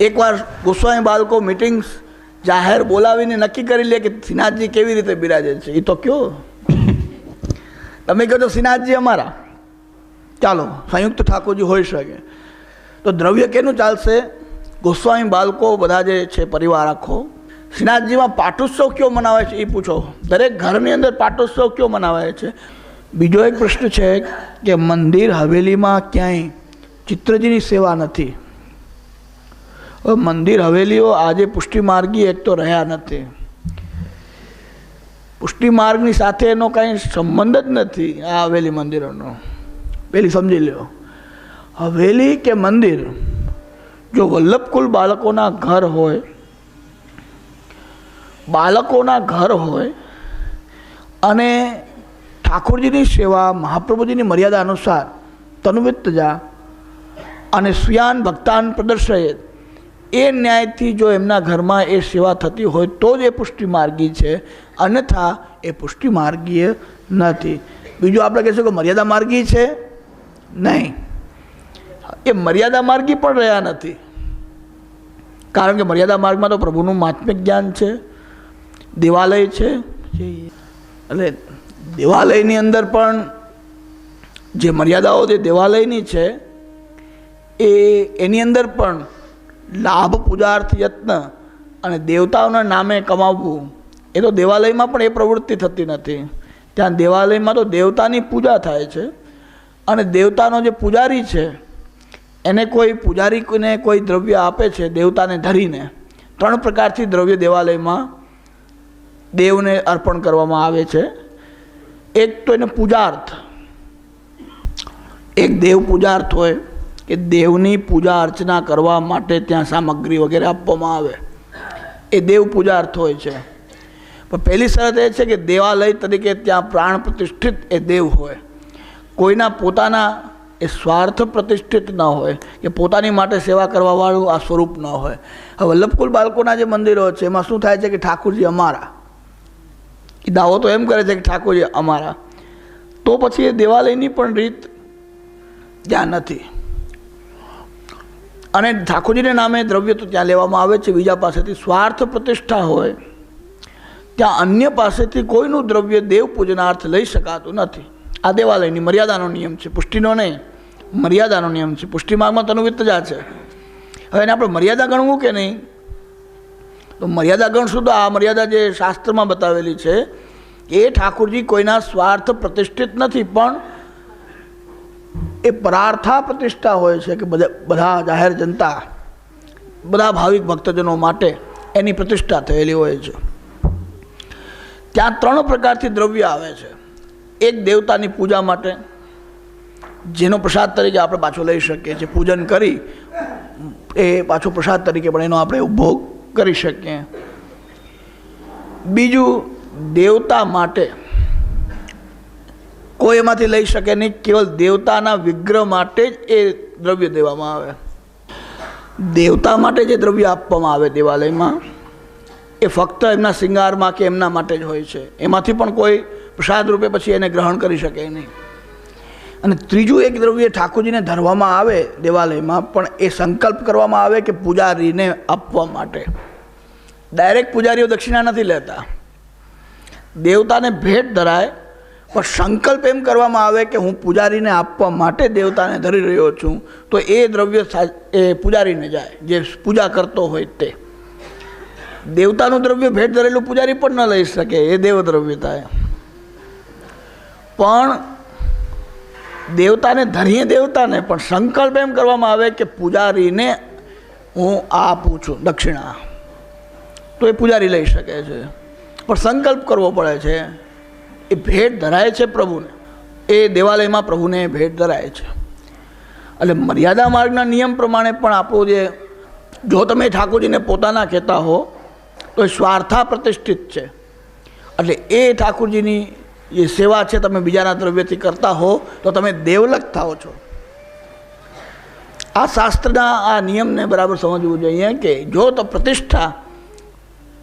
એકવાર ગોસ્વામી બાળકો મિટિંગ્સ જાહેર બોલાવીને નક્કી કરી લે કે શ્રીનાથજી કેવી રીતે બિરાજે છે. એ તો કયો. તમે કહો છો શ્રીનાથજી અમારા. ચાલો, સંયુક્ત ઠાકોરજી હોઈ શકે. તો દ્રવ્ય કેનું ચાલશે? ગોસ્વામી બાળકો બધા જે છે પરિવાર આખો શ્રીનાથજીમાં પાટોત્સવ કયો મનાવે છે એ પૂછો. દરેક ઘરની અંદર પાટોત્સવ કયો મનાવાય છે? બીજો એક પ્રશ્ન છે કે મંદિર હવેલીમાં ક્યાંય ચિત્રજીની સેવા નથી. હવે મંદિર હવેલીઓ આજે પુષ્ટિમાર્ગી એક તો રહ્યા નથી. પુષ્ટિમાર્ગની સાથે એનો કાંઈ સંબંધ જ નથી આ હવેલી મંદિરોનો. પેલી સમજી લ્યો. હવેલી કે મંદિર? જો વલ્લભકુલ બાળકોના ઘર હોય, બાળકોના ઘર હોય અને ઠાકોરજીની સેવા મહાપ્રભુજીની મર્યાદા અનુસાર તનુવિત જા અને સુયાન ભક્તાન પ્રદર્શયે એ ન્યાયથી જો એમના ઘરમાં એ સેવા થતી હોય તો જ એ પુષ્ટિ માર્ગી છે. અન્યથા એ પુષ્ટિ માર્ગીય નથી. બીજું આપણે કહીશું કે મર્યાદા માર્ગી છે? નહીં. એ મર્યાદા માર્ગી પણ રહ્યા નથી. કારણ કે મર્યાદા માર્ગમાં તો પ્રભુનું માત્મિક જ્ઞાન છે દેવાલય છે. એટલે દેવાલયની અંદર પણ જે મર્યાદાઓ જે દેવાલયની છે, એ એની અંદર પણ લાભ, પૂજાર્થ, યત્ન અને દેવતાઓના નામે કમાવવું, એ તો દેવાલયમાં પણ એ પ્રવૃત્તિ થતી નથી. ત્યાં દેવાલયમાં તો દેવતાની પૂજા થાય છે અને દેવતાનો જે પૂજારી છે, એને કોઈ પૂજારીને કોઈ દ્રવ્ય આપે છે દેવતાને ધરીને, ત્રણ પ્રકારથી દ્રવ્ય દેવાલયમાં દેવને અર્પણ કરવામાં આવે છે. એક તો એને પૂજાર્થ. એક દેવ પૂજાર્થ હોય કે દેવની પૂજા અર્ચના કરવા માટે ત્યાં સામગ્રી વગેરે આપવામાં આવે. એ દેવ પૂજાર્થ હોય છે. પણ પહેલી શરત એ છે કે દેવાલય તરીકે ત્યાં પ્રાણ પ્રતિષ્ઠિત એ દેવ હોય. કોઈના પોતાના એ સ્વાર્થ પ્રતિષ્ઠિત ન હોય, કે પોતાની માટે સેવા કરવાવાળું આ સ્વરૂપ ન હોય. હવે વલ્લભકુલ બાળકોના જે મંદિરો છે, એમાં શું થાય છે કે ઠાકુરજી અમારા. દાવો તો એમ કરે છે કે ઠાકોરજી અમારા. તો પછી એ દેવાલયની પણ રીત ત્યાં નથી. અને ઠાકોરજીને નામે દ્રવ્ય તો ત્યાં લેવામાં આવે છે, બીજા પાસેથી સ્વાર્થ પ્રતિષ્ઠા હોય, ત્યાં અન્ય પાસેથી કોઈનું દ્રવ્ય દેવ પૂજનાર્થ લઈ શકાતું નથી. આ દેવાલયની મર્યાદાનો નિયમ છે, પુષ્ટિનો નહીં, મર્યાદાનો નિયમ છે પુષ્ટિ માર્ગમાં તનુવિત જ છે. હવે એને આપણે મર્યાદા ગણવું કે નહીં? તો મર્યાદા ગણશું તો આ મર્યાદા જે શાસ્ત્રમાં બતાવેલી છે, એ ઠાકોરજી કોઈના સ્વાર્થ પ્રતિષ્ઠિત નથી, પણ એ પરાર્થા પ્રતિષ્ઠા હોય છે કે બધા બધા જાહેર જનતા, બધા ભાવિક ભક્તજનો માટે એની પ્રતિષ્ઠા થયેલી હોય છે. ત્યાં ત્રણ પ્રકારથી દ્રવ્ય આવે છે. એક દેવતાની પૂજા માટે, જેનો પ્રસાદ તરીકે આપણે પાછો લઈ શકીએ છીએ. પૂજન કરી, એ પાછો પ્રસાદ તરીકે પણ એનો આપણે ઉપભોગ કરી શકીએ. બીજું, દેવતા માટે કોઈ એમાંથી લઈ શકે નહીં, કેવલ દેવતાના વિગ્રહ માટે જ એ દ્રવ્ય દેવામાં આવે. દેવતા માટે જે દ્રવ્ય આપવામાં આવે દેવાલયમાં, એ ફક્ત એમના શિંગારમાં કે એમના માટે જ હોય છે. એમાંથી પણ કોઈ પ્રસાદ રૂપે પછી એને ગ્રહણ કરી શકે નહીં. અને ત્રીજું એક દ્રવ્ય ઠાકોરજીને ધરવામાં આવે દેવાલયમાં, પણ એ સંકલ્પ કરવામાં આવે કે પૂજારીને આપવા માટે. ડાયરેક્ટ પૂજારીઓ દક્ષિણા નથી લેતા. દેવતાને ભેટ ધરાય, પણ સંકલ્પ એમ કરવામાં આવે કે હું પૂજારીને આપવા માટે દેવતાને ધરી રહ્યો છું, તો એ દ્રવ્ય એ પૂજારીને જાય, જે પૂજા કરતો હોય તે. દેવતાનું દ્રવ્ય ભેટ ધરેલું પૂજારી પણ ન લઈ શકે, એ દેવ દ્રવ્ય થાય. પણ દેવતાને ધરીએ દેવતાને પણ સંકલ્પ એમ કરવામાં આવે કે પૂજારીને હું આ આપું છું, દક્ષિણા. તો એ પૂજારી લઈ શકે છે. પણ સંકલ્પ કરવો પડે છે. એ ભેટ ધરાય છે પ્રભુને. એ દેવાલયમાં પ્રભુને ભેટ ધરાય છે. એટલે મર્યાદા માર્ગના નિયમ પ્રમાણે પણ આપણું જે, જો તમે ઠાકોરજીને પોતાના કહેતા હો, તો એ સ્વાર્થા પ્રતિષ્ઠિત છે. એટલે એ ઠાકોરજીની જે સેવા છે તમે બીજાના દ્રવ્યથી કરતા હો, તો તમે દેવલક થાઓ છો. આ શાસ્ત્રના આ નિયમને બરાબર સમજવું જોઈએ કે જો તો પ્રતિષ્ઠા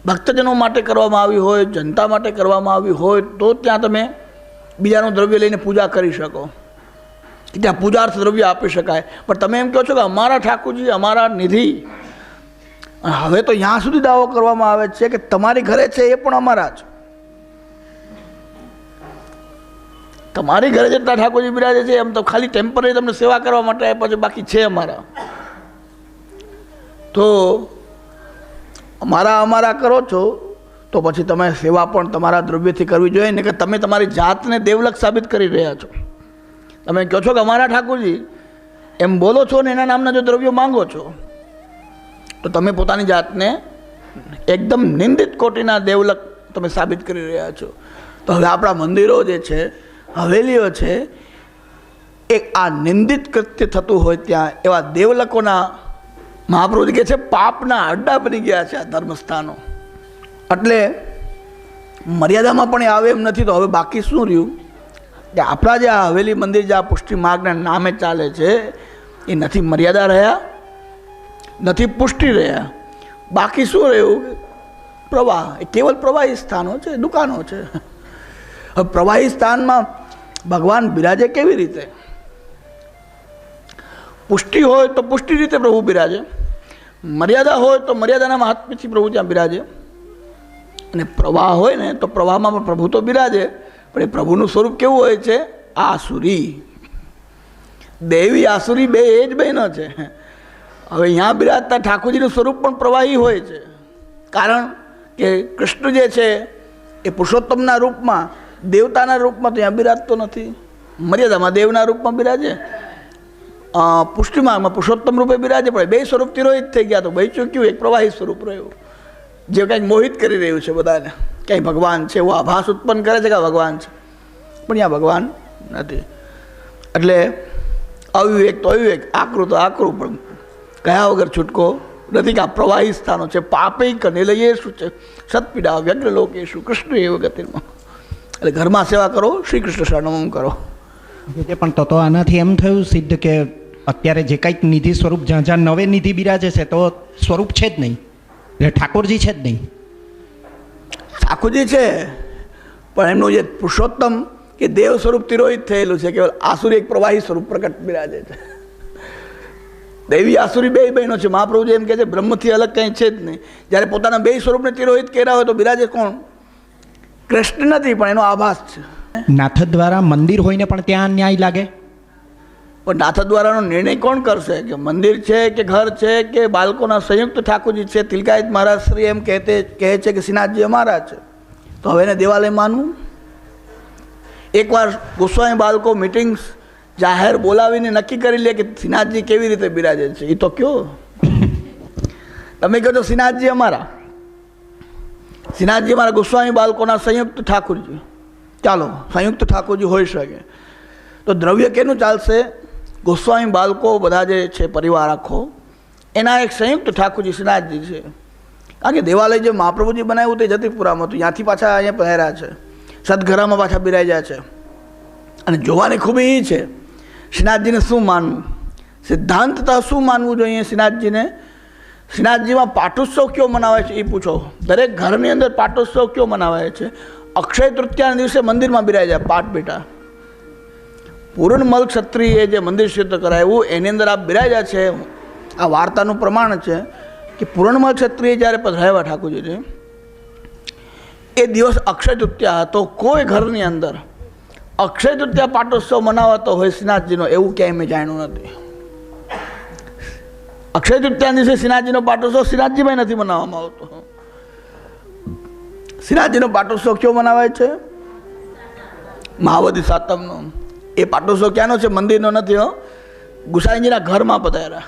ભક્તજનો માટે કરવામાં આવી હોય, જનતા માટે કરવામાં આવી હોય, તો ત્યાં તમે બીજાનું દ્રવ્ય લઈને પૂજા કરી શકો. ત્યાં પૂજાર્થ દ્રવ્ય આપી શકાય. પણ તમે એમ કહો છો કે અમારા ઠાકોરજી, અમારા નિધિ હવે તો ત્યાં સુધી દાવો કરવામાં આવે છે કે તમારી ઘરે છે એ પણ અમારા જ. તમારી ઘરે જેટલા ઠાકોરજી બિરાજે છે, એમ તો ખાલી ટેમ્પરરી તમને સેવા કરવા માટે આપ્યા છે, બાકી છે અમારા. તો અમારા અમારા કરો છો, તો પછી તમે સેવા પણ તમારા દ્રવ્યથી કરવી જોઈએ ને કે તમે તમારી જાતને દેવલક સાબિત કરી રહ્યા છો. તમે કહો છો કે અમારા ઠાકોરજી, એમ બોલો છો ને એના નામના જો દ્રવ્યો માંગો છો, તો તમે પોતાની જાતને એકદમ નિંદિત કોટીના દેવલક તમે સાબિત કરી રહ્યા છો. તો હવે આપણા મંદિરો જે છે હવેલીઓ છે, એ આ નિંદિત કૃત્ય થતું હોય ત્યાં, એવા દેવલકોના મહાપ્રભુજી કહે છે, પાપના અડ્ડા બની ગયા છે આ ધર્મસ્થાનો. એટલે મર્યાદામાં પણ આવે એમ નથી, તો હવે બાકી શું રહ્યું? કે આપણા જે આ હવેલી મંદિર જે આ પુષ્ટિ માર્ગના નામે ચાલે છે, એ નથી મર્યાદા રહ્યા, નથી પુષ્ટિ રહ્યા. બાકી શું રહ્યું? પ્રવાહ. એ કેવલ પ્રવાહી સ્થાનો છે, દુકાનો છે. હવે પ્રવાહી સ્થાનમાં ભગવાન બિરાજે કેવી રીતે? પુષ્ટિ હોય તો પુષ્ટિ રીતે પ્રભુ બિરાજે. મર્યાદા હોય તો મર્યાદાના મહાત્મ્યથી પ્રભુ ત્યાં બિરાજે. અને પ્રવાહ હોય ને તો પ્રવાહમાં પણ પ્રભુ તો બિરાજે. પણ એ પ્રભુનું સ્વરૂપ કેવું હોય છે? આસુરી. દેવી આસુરી બે એ જ બહેનો છે. હવે અહીંયા બિરાજતા ઠાકોરજીનું સ્વરૂપ પણ પ્રવાહી હોય છે. કારણ કે કૃષ્ણ જે છે એ પુરુષોત્તમના રૂપમાં દેવતાના રૂપમાં તો અહીંયા બિરાજતો નથી. મર્યાદામાં દેવના રૂપમાં બિરાજે. અ, પુષ્ટિમામાં પુરુષોત્તમ રૂપે બિરાજે પણ બે સ્વરૂપ તિરોહિત થઈ ગયા તો ભાઈ ચૂક્યું એક પ્રવાહી સ્વરૂપ રહ્યું. જે કંઈક મોહિત કરી રહ્યું છે બધાને. ક્યાંય ભગવાન છે એવો આભાસ ઉત્પન્ન કરે છે કે ભગવાન છે? પણ ત્યાં ભગવાન નથી. એટલે અવિવેક તો અવિવેક આકરું તો આકરું પણ કયા વગર છૂટકો નથી કે આ પ્રવાહી સ્થાનો છે. પાપે કને લઈએ શું છે. સત્પીડા વ્યગ્ર લોકેશું કૃષ્ણ એ ગતિમાં એટલે ઘરમાં સેવા કરો શ્રી કૃષ્ણ શરણમ કરો. પણ તો તો આનાથી એમ થયું સિદ્ધ કે અત્યારે જે કંઈક નિધિ સ્વરૂપ જ્યાં જ્યાં નવે નિધિ બિરાજે છે તો સ્વરૂપ છે જ નહીં. એટલે ઠાકોરજી છે જ નહીં. ઠાકોરજી છે પણ એમનું જે પુરુષોત્તમ કે દેવ સ્વરૂપ તિરોહિત થયેલું છે કેવલ આસુરી એક પ્રવાહી સ્વરૂપ પ્રકટ બિરાજે છે. દૈવી આસુરી બે બહેનો છે મહાપ્રભુજી એમ કહે છે બ્રહ્મથી અલગ કંઈ છે જ નહીં. જ્યારે પોતાના બે સ્વરૂપને તિરોહિત કર્યા હોય તો બિરાજે કોણ? કૃષ્ણ નથી પણ એનો આભાસ છે. નાથ દ્વારા મંદિર હોઈને પણ ત્યાં ન્યાય લાગે? પણ નાથદ્વારાનો નિર્ણય કોણ કરશે? કે મંદિર છે કે ઘર છે કે બાળકોના સંયુક્ત ઠાકોરજી છે? તિલકાયત મહારાજ શ્રી એમ કહેતે કહે છે કે શ્રીનાથજી અમારા છે. તો હવે એને દેવાલય માનવું? એકવાર ગોસ્વામી બાળકો મિટિંગ્સ જાહેર બોલાવીને નક્કી કરી લે કે શ્રીનાથજી કેવી રીતે બિરાજે છે. એ તો કયો? તમે કહો છો શ્રીનાથજી અમારા. શ્રીનાથજી મારા ગોસ્વામી બાળકોના સંયુક્ત ઠાકોરજી. ચાલો, સંયુક્ત ઠાકોરજી હોઈ શકે. તો દ્રવ્ય કેનું ચાલશે? ગોસ્વામી બાળકો બધા જે છે, પરિવાર આખો, એના એક સંયુક્ત ઠાકોરજી શ્રીનાથજી છે. કારણ કે દેવાલય જે મહાપ્રભુજી બનાવ્યું તે જતીપુરામાં હતું. ત્યાંથી પાછા અહીંયા પહેર્યા છે. સદઘરામાં પાછા બિરાજ્યા છે. અને જોવાની ખૂબી એ છે શ્રીનાથજીને શું માનવું? સિદ્ધાંતતા શું માનવું જોઈએ શ્રીનાથજીને શ્રીનાથજીમાં પાટોત્સવ કયો મનાવાય છે એ પૂછો. દરેક ઘરની અંદર પાટોત્સવ કયો મનાવાય છે? અક્ષય તૃતીયાના દિવસે મંદિરમાં બિરાજ્યા પાઠ બેટા. પૂરણમલ ક્ષત્રિયે જે મંદિર સિદ્ધ કરાવ્યું એની અંદર આ બિરાજા છે. આ વાર્તાનું પ્રમાણ છે કે પૂરણમલ ક્ષત્રિય જ્યારે પધરાવ્યા ઠાકોરજીને એ દિવસ અક્ષય તૃતીયા હતો. કોઈ ઘરની અંદર અક્ષય તૃતીયા પાટોત્સવ મનાવાતો હોય શ્રીનાથજીનો, એવું ક્યાંય મેં જાણ્યું નથી. અક્ષય તૃતીયા દિવસે શ્રીનાથજીનો પાટોત્સવ શ્રીનાથજીભાઈ નથી મનાવવામાં આવતો. શ્રીનાથજીનો પાટોત્સવ કયો મનાવાય છે? મહાવદી સાતમનો. એ પાટોત્સવ ક્યાંનો છે? મંદિરનો નથી, હો. ગુસાઈજીના ઘરમાં પધાર્યા.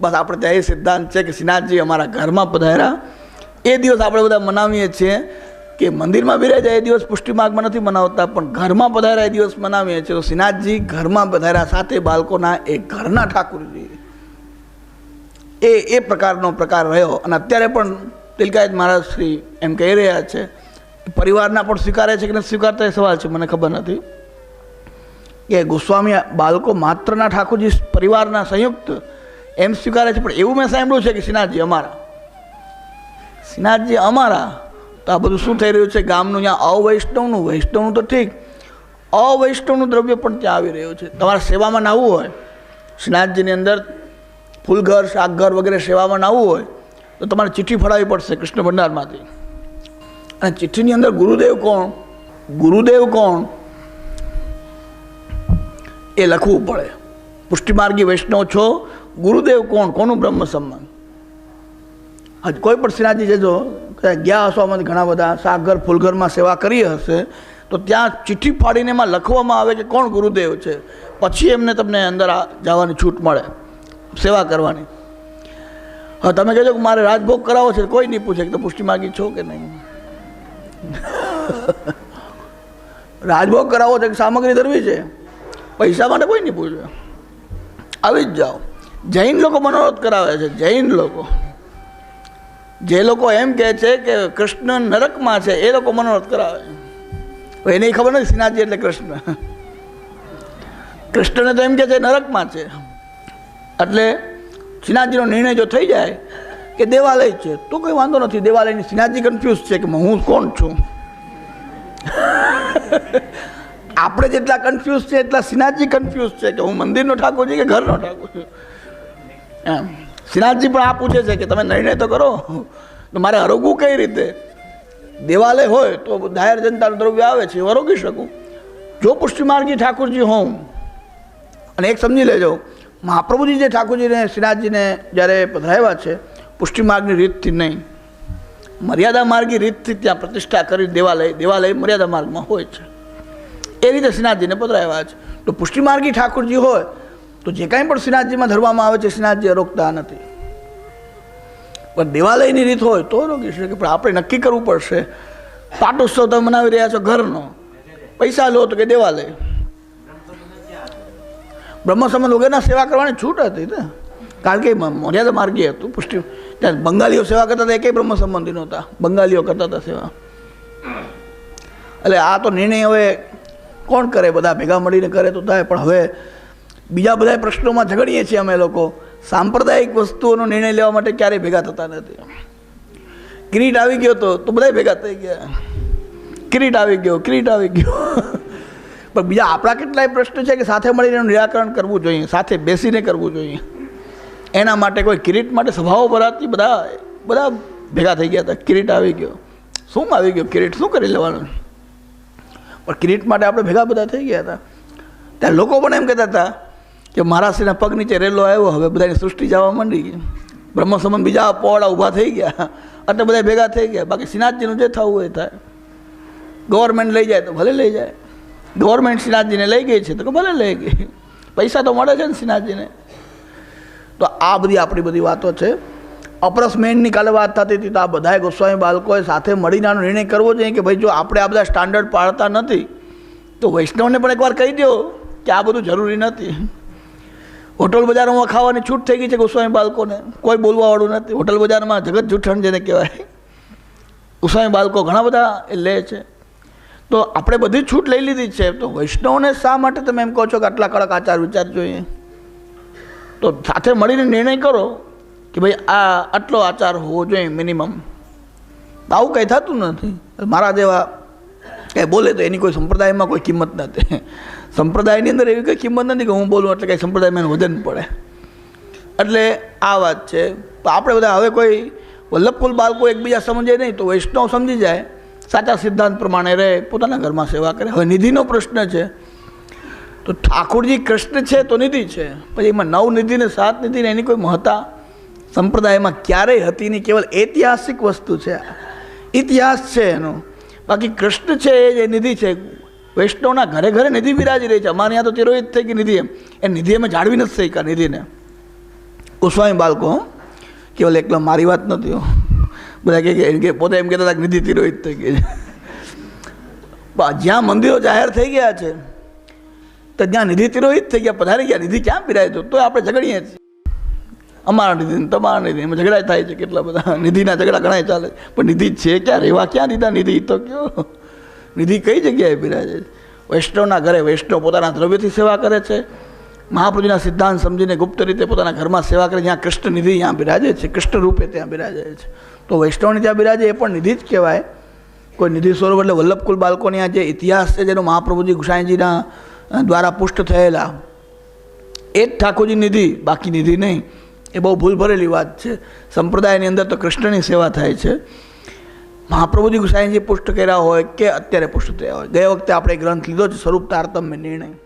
બસ આપણે ત્યાં એ સિદ્ધાંત છે કે શ્રીનાથજી અમારા ઘરમાં પધાર્યા. એ દિવસ આપણે બધા મનાવીએ છીએ કે મંદિરમાં બિરાજ્યા એ દિવસ પુષ્ટિમાર્ગમાં નથી મનાવતા, પણ ઘરમાં પધાર્યા એ દિવસ મનાવીએ છીએ. તો શ્રીનાથજી ઘરમાં પધાર્યા સાથે બાળકોના એ ઘરના ઠાકુરજી. એ એ પ્રકારનો પ્રકાર રહ્યો. અને અત્યારે પણ તિલકાયત મહારાજ શ્રી એમ કહી રહ્યા છે, પરિવારના પણ સ્વીકારે છે કે નથી સ્વીકારતા એ સવાલ છે, મને ખબર નથી. કે ગોસ્વામી બાળકો માત્રના ઠાકોરજી પરિવારના સંયુક્ત એમ સ્વીકારે છે, પણ એવું મેં સાંભળ્યું છે કે શ્રીનાથજી અમારા. શ્રીનાથજી અમારા, તો આ બધું શું થઈ રહ્યું છે? ગામનું ત્યાં અવૈષ્ણવનું, વૈષ્ણવનું તો ઠીક. અવૈષ્ણવનું દ્રવ્ય પણ ત્યાં આવી રહ્યું છે. તમારે સેવામાં નાહવું હોય. શ્રીનાથજીની અંદર ફૂલઘર, શાકઘર વગેરે સેવામાં આવવું હોય, તો તમારે ચિઠ્ઠી ફળાવવી પડશે કૃષ્ણ ભંડારમાંથી. અને ચિઠ્ઠીની અંદર ગુરુદેવ કોણ? ગુરુદેવ કોણ? એ લખવું પડે. પુષ્ટિમાર્ગી વૈષ્ણવ છો, ગુરુદેવ કોણ? કોનું બ્રહ્મ સંબંધ? હજ કોઈ પણ શ્રીનાથજી જજો કદાચ ગયા હશો અમે ઘણા બધા સાગર ફૂલઘરમાં સેવા કરી હશે, તો ત્યાં ચિઠ્ઠી ફાડીને એમાં લખવામાં આવે કે કોણ ગુરુદેવ છે. પછી એમને તમને અંદર જવાની છૂટ મળે. સેવા કરવાની. હા, તમે કહેજો કે મારે રાજભોગ કરાવો છે, કોઈ નહીં પૂછે કે તો પુષ્ટિ માગી છો કે નહીં? રાજભોગ કરાવો છે કે સામગ્રી ધરવી છે. પૈસા માટે કોઈ નહીં પૂછે. આવી જ જાઓ. જૈન લોકો મનોરથ કરાવે છે, જૈન લોકો. જે લોકો એમ કહે છે કે કૃષ્ણ નરકમાં છે, એ લોકો મનોરથ કરાવે છે. એને ખબર નથી સિનાજી એટલે કૃષ્ણ. કૃષ્ણને તો એમ કહે છે, નરકમાં છે. એટલે શ્રીનાથજીનો નિર્ણય જો થઈ જાય કે દેવાલય છે, તો કંઈ વાંધો નથી. દેવાલયની શ્રીનાથજી કન્ફ્યુઝ છે કે હું કોણ છું? આપણે જેટલા કન્ફ્યુઝ છે, એટલા શ્રીનાથજી કન્ફ્યુઝ છે કે હું મંદિરનો ઠાકોર છું કે ઘરનો ઠાકોર છું? એમ. શ્રીનાથજી પણ આ પૂછે છે કે તમે નિર્ણય તો કરો. તો મારે હરોગવું કઈ રીતે? દેવાલય હોય તો જાહેર જનતાનું દ્રવ્ય આવે છે હરોગી શકું. જો પુષ્ટિમાર્ગી ઠાકોરજી હોઉં, અને એક સમજી લેજો મહાપ્રભુજી જે ઠાકોરજીને, શ્રીનાથજીને જ્યારે પધરાવ્યા છે પુષ્ટિમાર્ગની રીતથી નહીં. મર્યાદા માર્ગી રીતથી ત્યાં પ્રતિષ્ઠા કરી દેવાલય દેવાલય મર્યાદા માર્ગમાં હોય છે. એ રીતે શ્રીનાથજીને પધરાવ્યા છે. તો પુષ્ટિમાર્ગી ઠાકોરજી હોય, તો જે કાંઈ પણ શ્રીનાથજીમાં ધરવામાં આવે છે, શ્રીનાથજી રોકતા નથી. પણ દેવાલયની રીત હોય તો રોકી શકે પણ આપણે નક્કી કરવું પડશે. પાટોત્સવ તમે મનાવી રહ્યા છો ઘરનો. પૈસા લો તો કે દેવાલય. બ્રહ્મ સંબંધ વગરના સેવા કરવાની છૂટ હતી ને. કારણ કે મર્યાદા માર્ગી હતું, પુષ્ટિ. ત્યાં બંગાળીઓ સેવા કરતા હતા, એકેય બ્રહ્મ સંબંધી નહોતા. બંગાળીઓ કરતા હતા સેવા. એટલે આ તો નિર્ણય હવે કોણ કરે? બધા ભેગા મળીને કરે તો થાય. પણ હવે બીજા બધા પ્રશ્નોમાં ઝઘડીએ છીએ અમે લોકો. સાંપ્રદાયિક વસ્તુઓનો નિર્ણય લેવા માટે ક્યારેય ભેગા થતા નથી. કિરીટ આવી ગયો તો તો બધા ભેગા થઈ ગયા. કિરીટ આવી ગયો, કિરીટ આવી ગયો. પણ બીજા આપણા કેટલાય પ્રશ્ન છે કે સાથે મળીને એનું નિરાકરણ કરવું જોઈએ, સાથે બેસીને કરવું જોઈએ. એના માટે કોઈ કિરીટ માટે સભાઓ ભરાતી બધા બધા ભેગા થઈ ગયા હતા. કિરીટ આવી ગયો. શું આવી ગયો કિરીટ? શું કરી લેવાનું? પણ કિરીટ માટે આપણે ભેગા બધા થઈ ગયા હતા. ત્યાં લોકો પણ એમ કહેતા હતા કે મહારાષ્ટ્રના પગ નીચે રેલો આવ્યો, હવે બધાની સૃષ્ટિ જવા માંડી ગઈ. બ્રહ્મ સંબંધ બીજા પોવાડા ઊભા થઈ ગયા. એટલે બધા ભેગા થઈ ગયા. બાકી શ્રીનાથજીનું જે થવું એ થાય. ગવર્મેન્ટ લઈ જાય તો ભલે લઈ જાય. ગવર્મેન્ટ શ્રીનાથજીને લઈ ગઈ છે, તો કે ભલે લઈ ગઈ. પૈસા તો મળે છે ને શ્રીનાથજીને તો આ બધી આપણી બધી વાતો છે. અપરસમેન્ટની કાલે વાત થતી હતી, તો આ બધાએ ગોસ્વામી બાળકોએ સાથે મળીને આનો નિર્ણય કરવો જોઈએ કે ભાઈ જો આપણે આ બધા સ્ટાન્ડર્ડ પાળતા નથી, તો વૈષ્ણવને પણ એકવાર કહી દો કે આ બધું જરૂરી નથી. હોટલ બજારમાં ખાવાની છૂટ થઈ ગઈ છે ગોસ્વામી બાળકોને. કોઈ બોલવાવાળું નથી. હોટલ બજારમાં જગત જૂઠણ જેને કહેવાય. ગોસ્વામી બાળકો ઘણા બધા એ લે છે. તો આપણે બધી છૂટ લઈ લીધી છે. તો વૈષ્ણવને શા માટે તમે એમ કહો છો કે આટલા કડક આચાર વિચાર જોઈએ? તો સાથે મળીને નિર્ણય કરો કે ભાઈ આ આટલો આચાર હોવો જોઈએ મિનિમમ આવું કંઈ થતું નથી. મારા જેવા કંઈ બોલે તો એની કોઈ સંપ્રદાયમાં કોઈ કિંમત નથી સંપ્રદાયની અંદર એવી કંઈ કિંમત નથી કે હું બોલું એટલે કંઈ સંપ્રદાયમાં વજન પડે. એટલે આ વાત છે. તો આપણે બધા હવે કોઈ વલ્લભકુલ બાળકો એકબીજા સમજે નહીં તો વૈષ્ણવ સમજી જાય. સાચા સિદ્ધાંત પ્રમાણે રહે, પોતાના ઘરમાં સેવા કરે. હવે નિધિનો પ્રશ્ન છે, તો ઠાકોરજી કૃષ્ણ છે તો નિધિ છે, પછી એમાં નવ નિધિ ને સાત નિધિ ને એની કોઈ મહત્તા? સંપ્રદાયમાં ક્યારેય હતી નહીં, કેવલ ઐતિહાસિક વસ્તુ છે. ઇતિહાસ છે એનો. બાકી કૃષ્ણ છે એ જે નિધિ છે. વૈષ્ણવના ઘરે ઘરે નિધિ બિરાજી રહી છે. અમારે ત્યાં તો તિરોહિત થઈ ગઈ નિધિ એમ. એ નિધિ અમે જાળવી નથી શક્યા નિધિને. ગોસ્વામી બાળકો. કેવલ એકલો મારી વાત નથી. બધા કે- પોતે એમ કહેતા હતા નિધિ તિરોહિત થઈ ગઈ છે. જ્યાં મંદિરો જાહેર થઈ ગયા છે, તો ત્યાં નિધિ તિરોહિત થઈ ગયા, પધારી ગયા. નિધિ ક્યાં પીરાય તો? આપણે ઝઘડીએ છીએ. અમારા નિધિ તમારા નિધિ. એમાં ઝઘડા થાય છે કેટલા બધા. નિધિના ઝઘડા ઘણા ચાલે. પણ નિધિ છે ક્યાં? રહેવા ક્યાં દીધા નિધિ? તો કયો? નિધિ કઈ જગ્યાએ બિરાજે છે? વૈષ્ણવના ઘરે વૈષ્ણવ પોતાના દ્રવ્યથી સેવા કરે છે. મહાપ્રભુજીના સિદ્ધાંત સમજીને ગુપ્ત રીતે પોતાના ઘરમાં સેવા કરે, જ્યાં કૃષ્ણ નિધિ ત્યાં બિરાજે છે, કૃષ્ણ રૂપે ત્યાં બિરાજે છે. તો વૈષ્ણવની ત્યાં બિરાજે એ પણ નિધિ જ કહેવાય. કોઈ નિધિ સ્વરૂપ એટલે વલ્લભકુલ બાળકોની આ જે ઇતિહાસ છે, જેનો મહાપ્રભુજી ગુસાઈજીના દ્વારા પુષ્ટ થયેલા, એ જ ઠાકોરજી નિધિ, બાકી નિધિ નહીં. એ બહુ ભૂલ ભરેલી વાત છે. સંપ્રદાયની અંદર તો કૃષ્ણની સેવા થાય છે. મહાપ્રભુજી ગુસાઈજી પુષ્ટ કર્યા હોય કે અત્યારે પુષ્ટ થયા હોય? ગયા વખતે આપણે ગ્રંથ લીધો છે, સ્વરૂપ તારતમ્ય નિર્ણય.